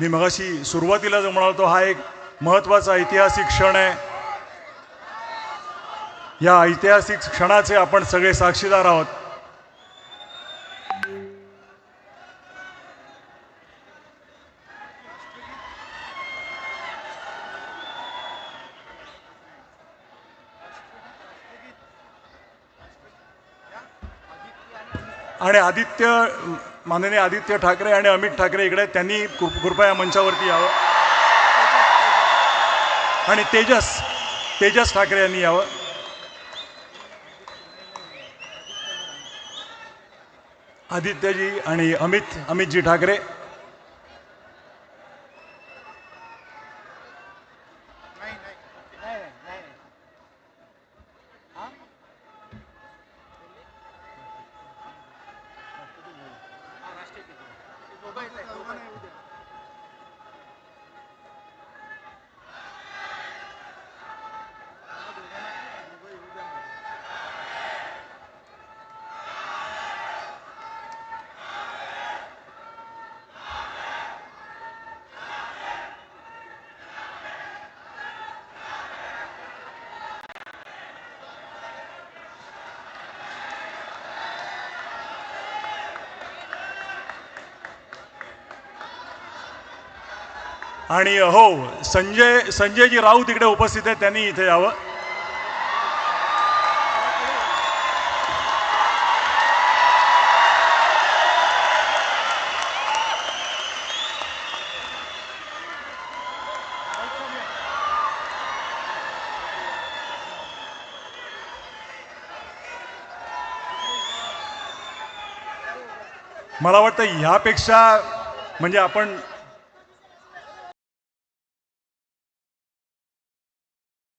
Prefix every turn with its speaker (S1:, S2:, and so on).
S1: मी मगाशी सुरुवातीला जो म्हणालो हा एक महत्त्वाचा ऐतिहासिक क्षण आहे. या ऐतिहासिक क्षणाचे आपण सगळे साक्षीदार आहोत. आणि आदित्य माननीय आदित्य ठाकरे आणि अमित ठाकरे इकडे त्यांनी कृप- कृपया मंचावरती यावं. आणि तेजस तेजस ठाकरे यांनी यावं. आदित्यजी आणि अमित अमितजी ठाकरे. Vete. आणि हो संजय संजयजी राऊत इकडे उपस्थित आहेत त्यांनी इथे यावं. मला वाटतं ह्यापेक्षा म्हणजे आपण